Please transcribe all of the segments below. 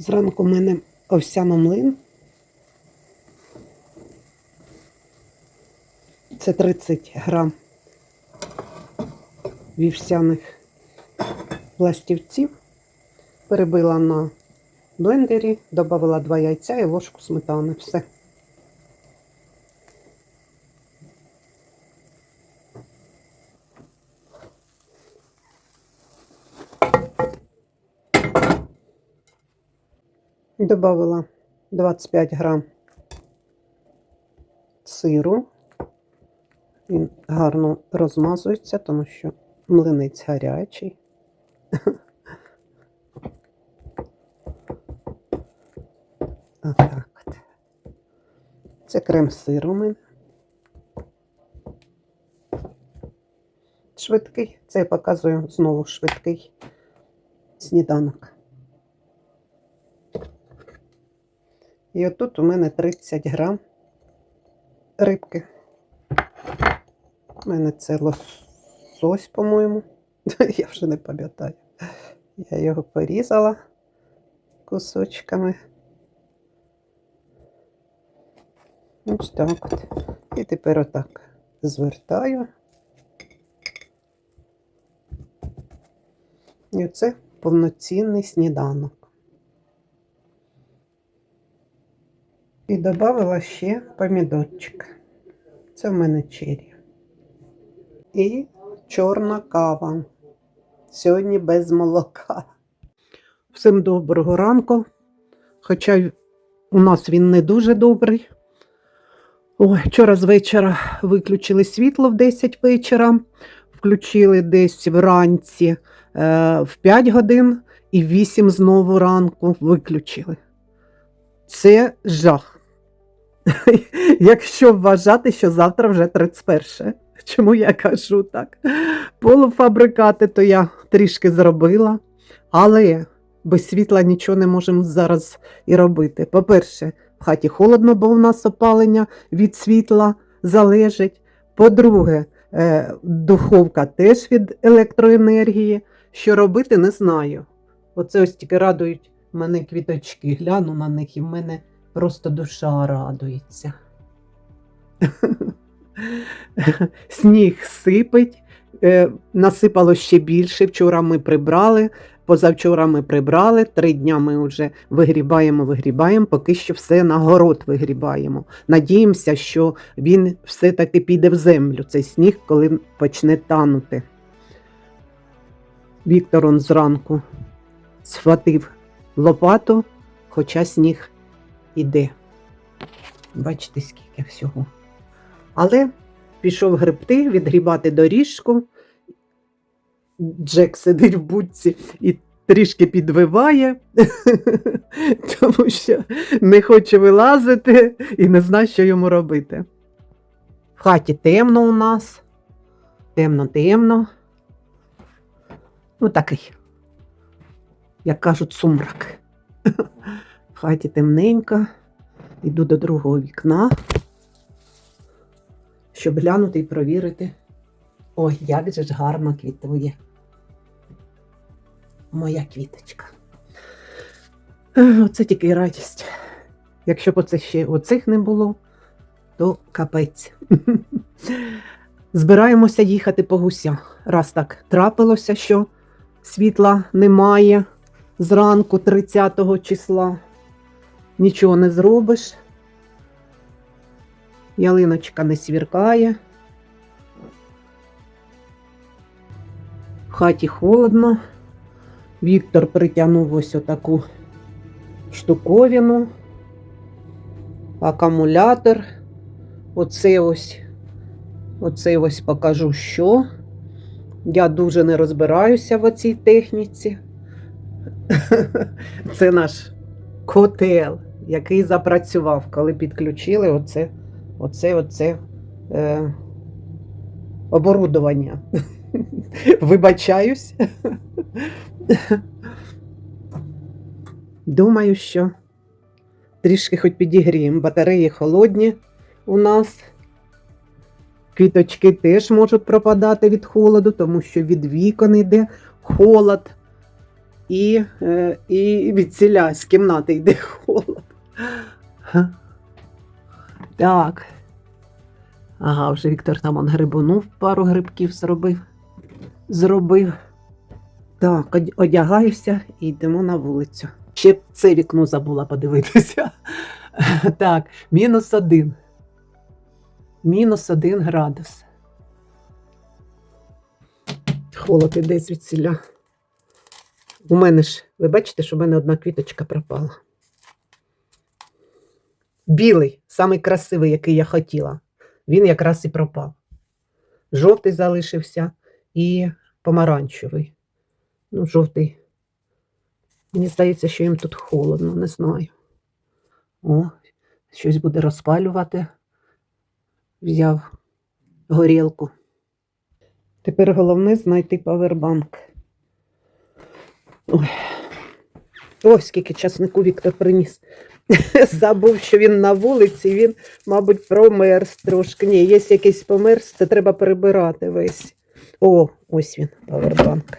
Зранку в мене овсяно млин. Це 30 грам вівсяних пластівців. Перебила на блендері, додала 2 яйця і ложку сметани. Все. Добавила 25 грам сиру. Він гарно розмазується, тому що млинець гарячий. Отак от. Це крем сир у мене. Швидкий. Це я показую знову швидкий сніданок. І отут у мене 30 грам рибки. У мене це лосось, по-моєму. Я вже не пам'ятаю. Я його порізала кусочками. Ось так от. І тепер отак звертаю. І оце повноцінний сніданок. І додала ще помідорчик. Це в мене чері. І чорна кава. Сьогодні без молока. Всім доброго ранку. Хоча у нас він не дуже добрий. Ой, вчора з вечора виключили світло в 10 вечора, включили десь вранці е, в 5 годин і в 8 знову ранку виключили. Це жах. Якщо вважати, що завтра вже 31. Чому я кажу так? Полуфабрикати то я трішки зробила, але без світла нічого не можемо зараз і робити. По-перше, в хаті холодно, бо у нас опалення від світла залежить. По-друге, е, духовка теж від електроенергії. Що робити, не знаю. Оце ось тільки радують мене квіточки. Гляну на них, і в мене просто душа радується. Сніг сипить, е, насипало ще більше. Вчора ми прибрали, позавчора ми прибрали, три дня ми вже вигрібаємо, вигрібаємо, поки що все на город вигрібаємо. Надіємося, що він все-таки піде в землю, цей сніг, коли почне танути. Віктор он зранку схватив лопату, хоча сніг іде. Бачите, скільки всього. Але пішов гребти, відгрібати доріжку. Джек сидить в будці і трішки підвиває, тому що не хоче вилазити і не знає, що йому робити. В хаті темно у нас. Темно-темно. Ну, такий, як кажуть, сумрак. Хаті темненько. Іду до другого вікна щоб глянути і провірити. Ой, як же ж гарно квітує. Моя квіточка. Оце тільки радість. Якщо б оце ще оцих не було, то капець. Збираємося їхати по гуся. Раз так трапилося, що світла немає зранку 30 числа. Нічого не зробиш. Ялиночка не свіркає. В хаті холодно. Віктор притягнув ось отаку штуковину, акумулятор. Оце ось, оце ось покажу, що. Я дуже не розбираюся в цій техніці. Це наш котел, який запрацював, коли підключили оце оце оце е, оборудовання. Вибачаюсь. Думаю, що трішки хоч підігріємо. Батареї холодні у нас. Квіточки теж можуть пропадати від холоду, тому що від вікон йде холод. і, е, і відсіля з кімнати йде холод. Так. Ага, вже Віктор там он грибунув, пару грибків зробив. Зробив. Так, одягаюся і йдемо на вулицю. Ще це вікно забула подивитися. Так, мінус один. Мінус один градус. Холод іде звідсіля. У мене ж, ви бачите, що в мене одна квіточка пропала. Білий, самий красивий, який я хотіла. Він якраз і пропав. Жовтий залишився і помаранчевий. Ну, жовтий. Мені здається, що їм тут холодно, не знаю. О, щось буде розпалювати. Взяв горілку. Тепер головне знайти павербанк. Ой. Ой, скільки часнику Віктор приніс. Забув, що він на вулиці, він, мабуть, промерз трошки. Ні, є якийсь померз, це треба перебирати весь. О, ось він, павербанк.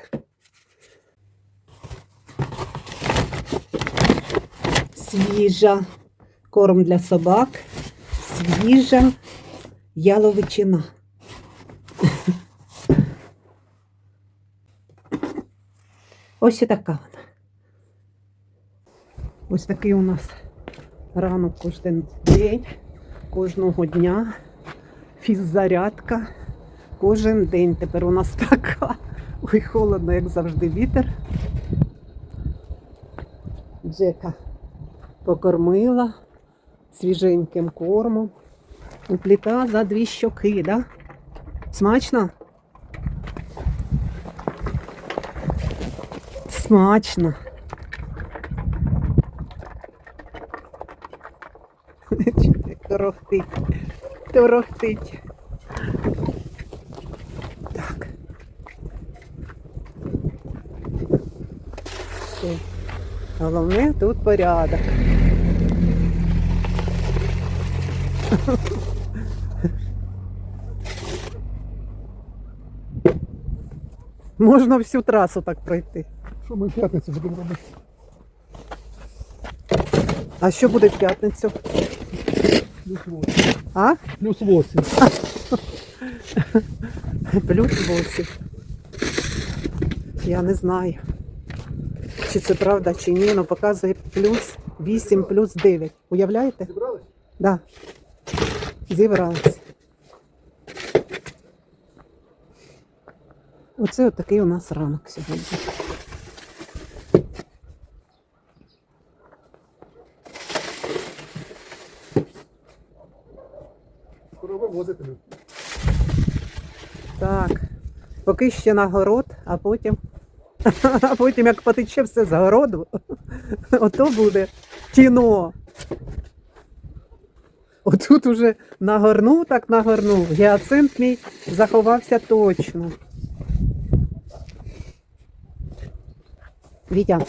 Свіжа корм для собак, свіжа яловичина. Ось і така вона. Ось такий у нас ранок кожен день, кожного дня. Фіззарядка. Кожен день тепер у нас така. Ой, холодно, як завжди, вітер. Джека покормила свіженьким кормом. Пліта за дві щоки, да? Смачно? Смачно. Торохтить. Торохтить. Так. Все. Головне тут порядок. Можна всю трасу так пройти. Що ми в п'ятницю будемо робити? А що буде в п'ятницю? Плюс 8. А? Плюс 8. Плюс 8. Я не знаю. Чи це правда, чи ні, але показує плюс 8, плюс 9. Уявляєте? Зібрались? Да. Зібралися. Оце от такий у нас ранок сьогодні. Вивозити. Так. Поки ще на город, а потім. А потім, як потече все з городу, ото буде кіно. Отут уже нагорнув, так нагорнув. Гіацинт мій заховався точно. Вітя,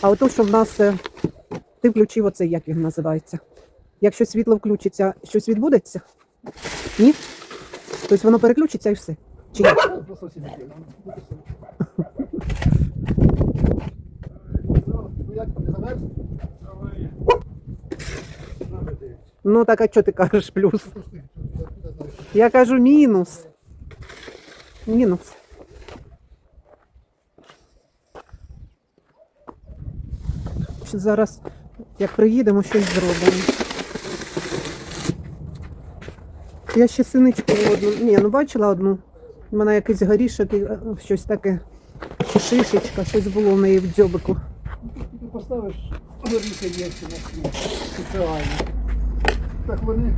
а ото, що в нас е, ти включив оцей, як він називається. Якщо світло включиться, щось відбудеться? Ні? Тобто воно переключиться і все. Чи ні? Ну так а що ти кажеш плюс? Я кажу мінус. Мінус. Зараз, як приїдемо, щось зробимо. Я ще синичку одну. Ні, ну бачила одну. У мене якийсь горішок, і, е, щось таке. Чи шишечка, щось було в неї в дзьобику. Ти поставиш горіхи є на світ. Спеціально. Так вони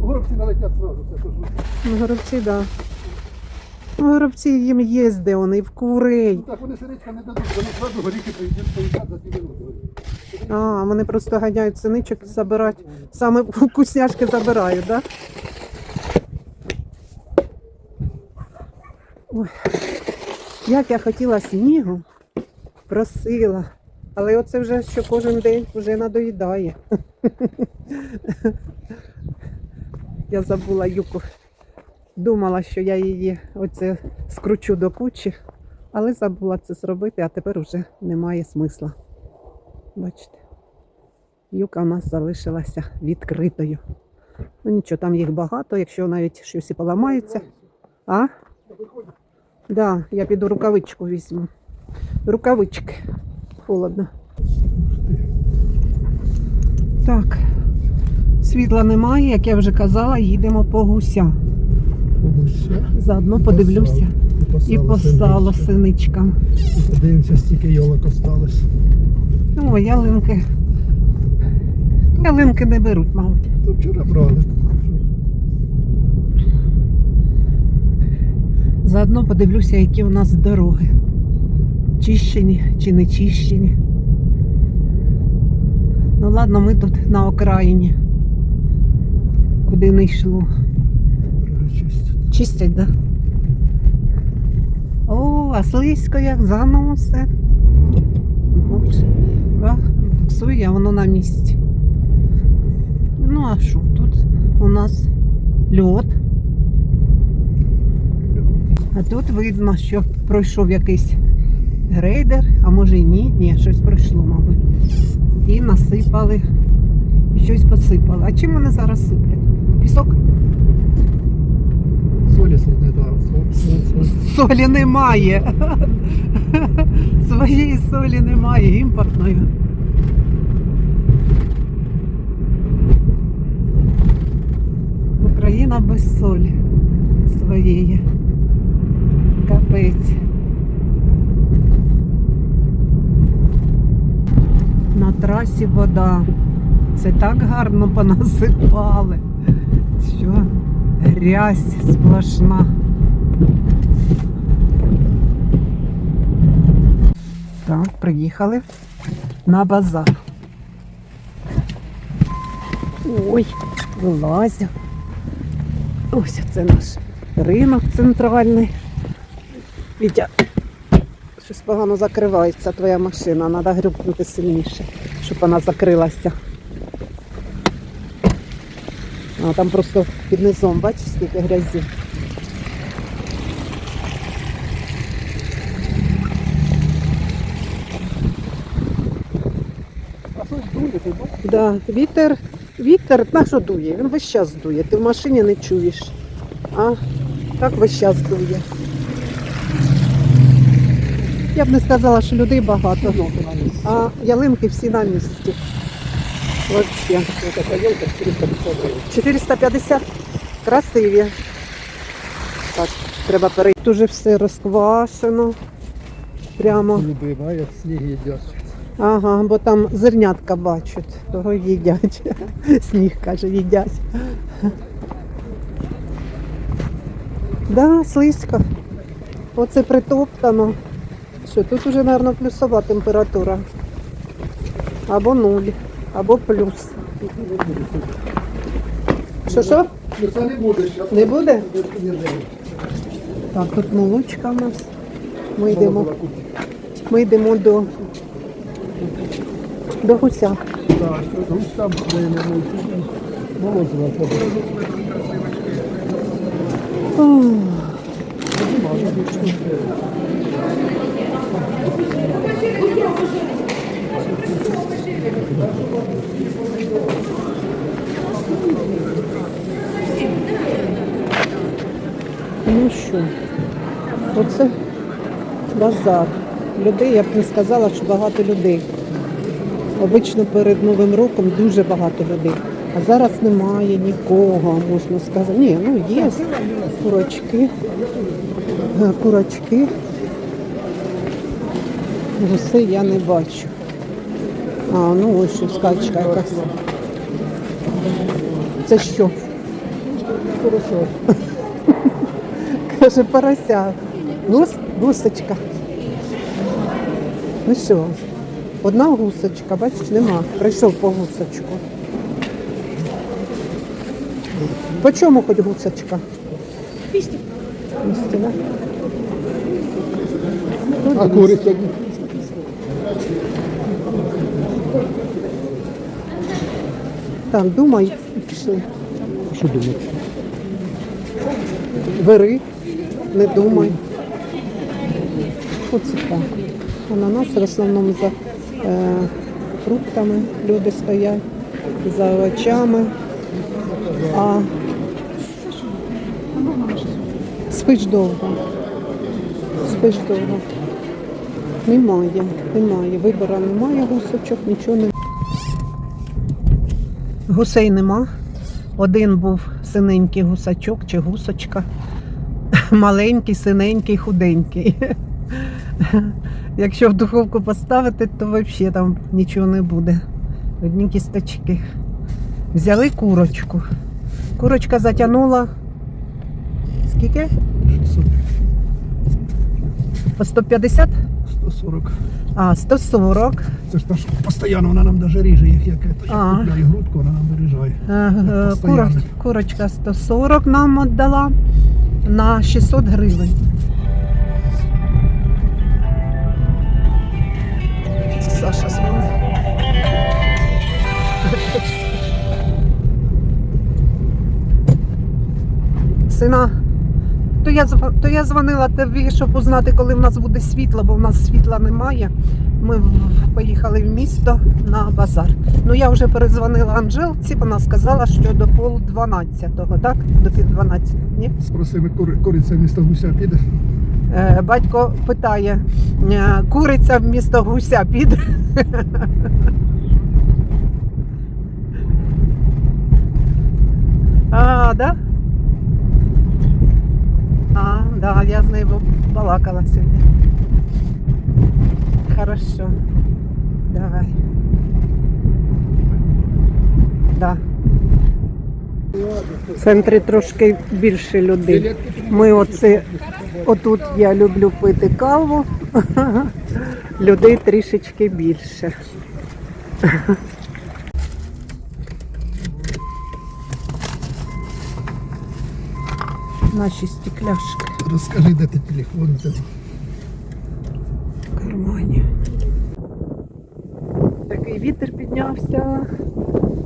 горобці налетять зразу. Це кажу. Ну, горобці, так. Да. Ну, горобці їм є де вони, і в курей. Ну так вони сиричка не дадуть, вони зразу горіхи прийдуть, поїдять за дві минути. А, вони просто ганяють синичок забирати. Саме вкусняшки забирають, так? Да? Ой, як я хотіла снігу, просила. Але оце вже що кожен день вже надоїдає. Я забула юку. Думала, що я її оце скручу до кучі, Але забула це зробити, а тепер вже немає смисла. Бачите, юка у нас залишилася відкритою. Ну нічого, там їх багато, якщо навіть щось і поламається. А? Да, я піду рукавичку візьму. Рукавички. Холодно. Так. Світла немає, як я вже казала, їдемо по гуся. По гуся. Заодно подивлюся і по сало синичкам. Подивимося, стільки йолок осталось. О, ялинки. Ялинки не беруть, мабуть. То вчора брали. Заодно подивлюся, які у нас дороги. Чищені чи не чищені. Ну ладно, ми тут на окраїні. Куди не йшло. Чистять. Чистять, да? О, а слизько як заносе. Буксує, а воно на місці. Ну, а що тут у нас льот. А тут видно, що пройшов якийсь грейдер, а може і ні. Ні, щось пройшло, мабуть. І насипали, і щось посипали. А чим вони зараз сиплять? Пісок? Солі соль. Солі немає. Своєї солі немає, імпортної. Україна без солі своєї. Капець. На трасі вода. Це так гарно понасипали. Що грязь сплошна. Так, приїхали на базар. Ой, вилазю. Ось це наш ринок центральний. Вітя, щось погано закривається твоя машина, треба грюкнути сильніше, щоб вона закрилася. А там просто під низом, бачиш, скільки грязі. А щось дує, ти? Да, вітер, вітер на що дує? Він весь час дує. Ти в машині не чуєш. А так весь час дує. Я б не сказала, що людей багато, а ялинки всі на місці. Вообще. Ось така йолка 450 450 красиві. Так, треба перейти. Дуже все розквашено. Прямо. Любима, як сніг їдять. Ага, бо там зернятка бачать, того їдять. Сніг каже, їдять. Да, слизько. Оце притоптано. Що тут уже, мабуть, плюсова температура. Або нуль, або плюс. Що що? Ну не буде. Не буде? Так, тут молочка у нас. Ми йдемо, ми йдемо до, до гуся. Так, там. Ну що, оце базар. Людей, я б не сказала, що багато людей. Обично перед Новим роком дуже багато людей. А зараз немає нікого, можна сказати. Ні, ну є курочки. Курочки. Гусей я не бачу. А, ну ось що скачка якась. Це що? Хорошо. Каже, порося. Гус, гусочка. Ну що, одна гусочка, бачиш, нема. Прийшов по гусочку. По чому хоч гусочка? 200. 200, да? А куриця? Так, думай, і пішли. Що думаєш? Бери, не думай. Оце так. Ананас в основному за е, фруктами люди стоять, за овочами. А спиш довго. Спиш довго. Немає, немає. Вибора немає гусочок, нічого немає. Гусей нема. Один був синенький гусачок чи гусочка. Маленький, синенький, худенький. Якщо в духовку поставити, то взагалі там нічого не буде. Одні кісточки. Взяли курочку. Курочка затягнула. Скільки? 600, По 150? 140. А, 140. Це ж та постійно вона нам даже ріже, як яке. Я купляю грудку, вона нам виріжає. Е, е, куроч- Курочка 140 нам віддала на 600 гривень. Це Саша дзвонить. Сина, то я, то я дзвонила тобі, щоб узнати, коли в нас буде світло, бо в нас світла немає. Ми поїхали в місто на базар. Ну я вже перезвонила Анжелці, вона сказала, що до пол 12-го, так? До пів 12, ні? Спросили, кури, куриця місто гуся піде. Е, батько питає, е, куриця вмісто гуся піде. А, да? Да, я з нею балакала сьогодні. Хорошо. Давай. Да. В центрі трошки більше людей. Ми оце отут я люблю пити каву. Людей трішечки більше. Наші стекляшки Розкажи, де ти телефон взяв. в кармані. Такий вітер піднявся.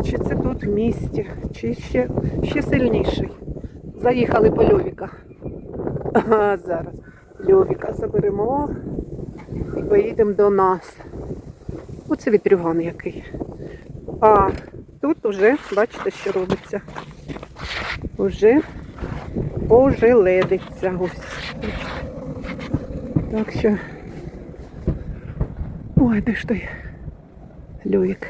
Чи це тут в місті, чи ще, ще сильніший. Заїхали по Льовіка. Ага, зараз Льовіка заберемо і поїдемо до нас. Оце вітрюган який. А тут уже, бачите, що робиться. Уже ожеледиться ось. Так що. Ой, де ж той Льовік.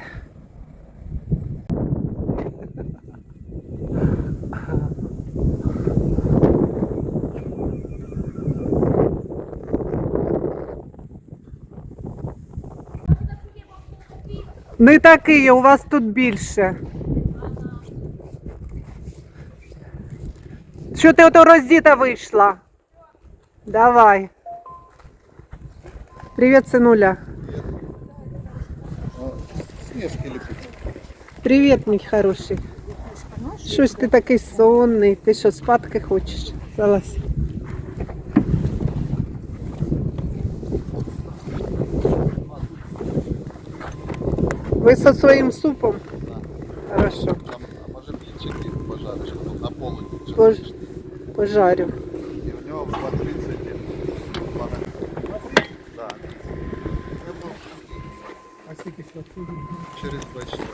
Не такий, у вас тут більше. Що ти ото роздіта вийшла? Давай. Привіт, синуля. Снежки ліпить. Привіт, мій хороший. Щось ти такий сонний. Ти що, спадки хочеш? Залазь. Ви зі своїм супом? Хорошо. Там, а може блінчики пожариш тут на полудні. Чи Пожарю. І в нього по 30 пане. Да. А скільки Через 24.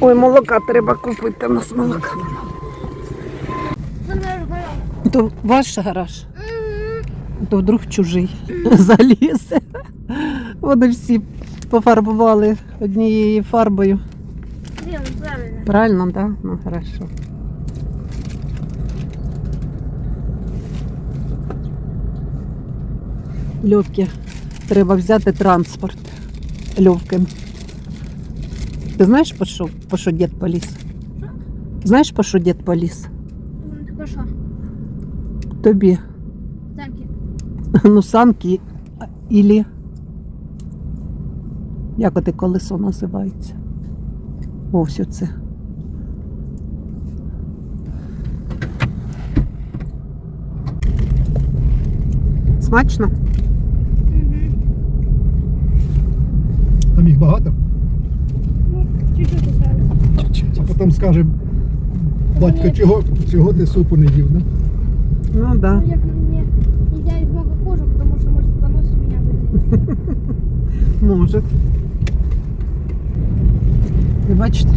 Ой, молока треба купити, у нас молока. То ваш гараж. То вдруг чужий заліз. Вони всі пофарбували однією фарбою. Правильно. Правильно, так? Да? Ну хорошо. Льовки. Треба взяти транспорт. Льовкин. Ти знаєш, по що, по що дід поліз? Знаєш, по що дід поліз? Ну, так що? Тобі. Танки. Ну, санки ілі. Як оте колесо називається? Ось оце. Смачно? Угу. Там їх багато. Ну, чуть-чуть. А потім скаже, батько, чого, чого ти супу не їв, да? Ну так. Да. Як мені їдять много кожу, тому що може поносити Може. І бачите,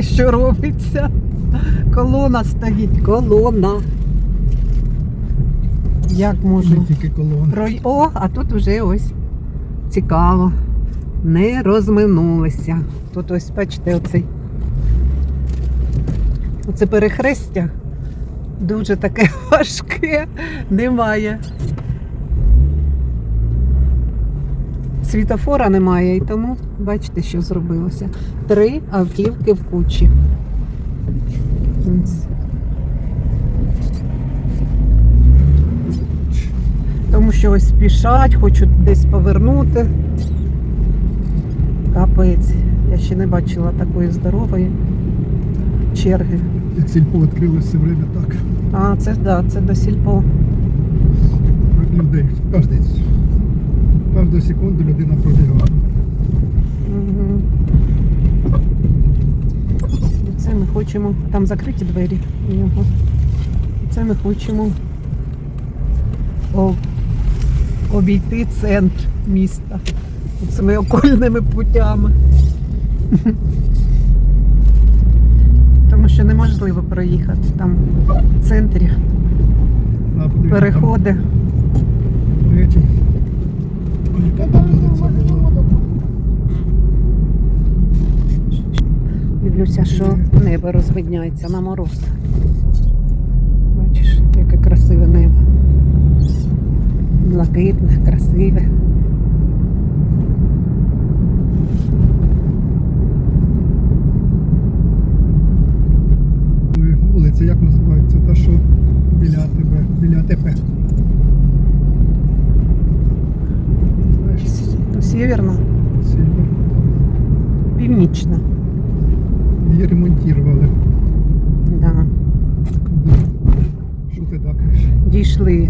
що робиться? Колона стоїть, колона. Як можна? тільки колони. Про- О, а тут вже ось цікаво. Не розминулися. Тут ось, бачите, оцей. Оце перехрестя дуже таке важке. Немає. Світофора немає, і тому бачите, що зробилося. Три автівки в кучі. Ось. Тому спішать, хочуть десь повернути. Капець. Я ще не бачила такої здорової черги. Як сільпо відкрили все время так. А, це да, це до сільпо. Людей. Кожну секунду людина пробігала. Угу. Це ми хочемо. Там закриті двері у нього. Це ми хочемо о- обійти центр міста цими окольними путями. Тому що неможливо проїхати там в центрі переходи. Дивлюся, що небо розвидняється на мороз. Бачиш, яке красиве небо. Блакитне, красиве. Вулиця як називається? Та що біля тебе, біля. Знаєш, Сєвєрна, сильно. північна. Її ремонтували. Да. Що ти дакаєш? Дійшли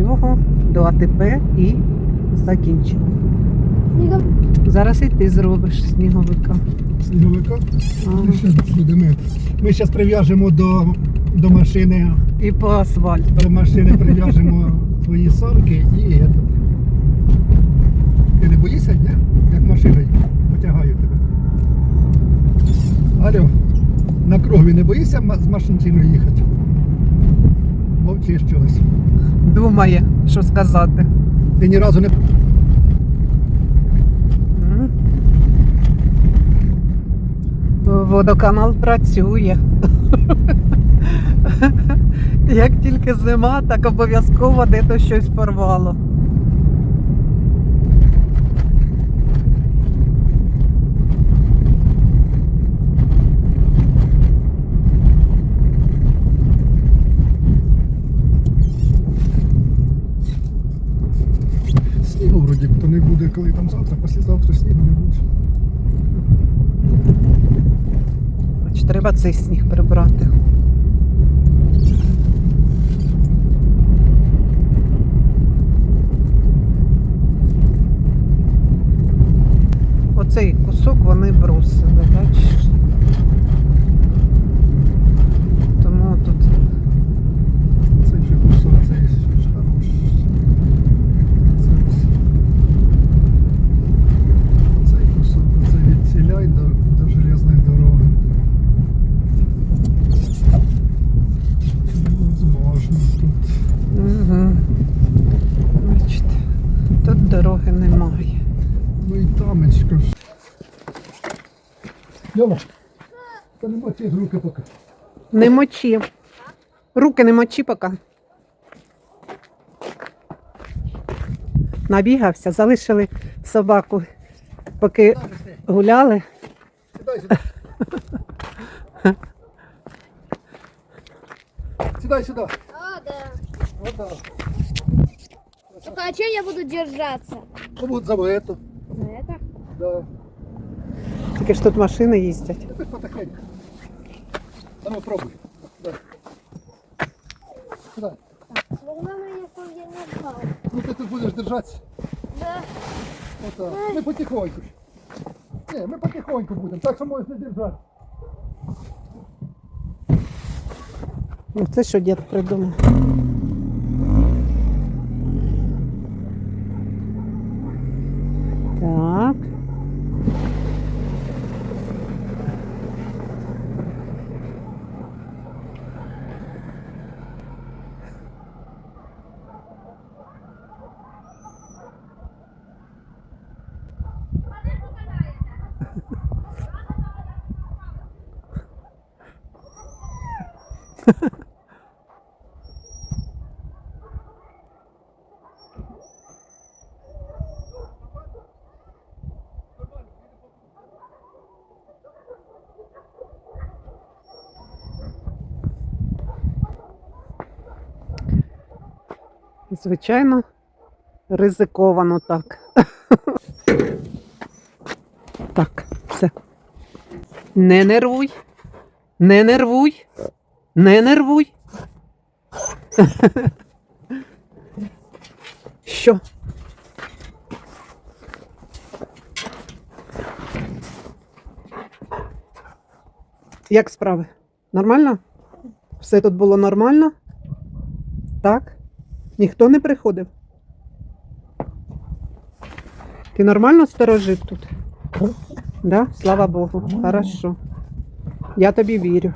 оцього, до АТП і закінчили. Зараз і ти зробиш сніговика. Сніговика? Ага. Ми ще будемо. Ми зараз прив'яжемо до, до машини, І по асфальту. до машини прив'яжемо твої санки і этот. Ти не боїшся, ні? Як машиною потягаю тебе. Алло, на крові не боїшся з машиною їхати? Мовчиш чогось. Думає, що сказати. Ти ні разу не Водоканал працює. Як тільки зима, так обов'язково де-то щось порвало. снігу вроді б то не буде, коли там завтра, післязавтра снігу не буде. Хоч треба цей сніг прибрати. Оцей кусок вони бросили, бачиш? Тому тут Цей же кусок, цей ж хорош. Це ось. Цей кусок, це від ціляй до, до железної дороги. Возможно тут. Угу. Бачите, тут дороги немає. Ну і тамечко ж. Льова, та не мочи руки поки. Не мочи. Руки не мочи поки. Набігався, залишили собаку, поки гуляли. Сідай сюди. Сідай сюди. А, да. Вот так. Только а чем я буду держаться? Ну вот за это. За это? Да. Тільки ж тут машини їздять. Теперь потихоньку. А ну пробуй. Да. Сюда. Главное, если я не знал. Ну ты тут будешь держаться. Да. Вот так. Мы потихоньку. Не, мы потихоньку будем. Так что можешь не держать. Ну, це що дід придумав. Звичайно, ризиковано так. Так, все. Не нервуй. Не нервуй. Не нервуй. Що? Як справи? Нормально? Все тут було нормально? Так? Ніхто не приходив? Ти нормально сторожив тут? Да? Слава Богу. Хорошо. Я тобі вірю.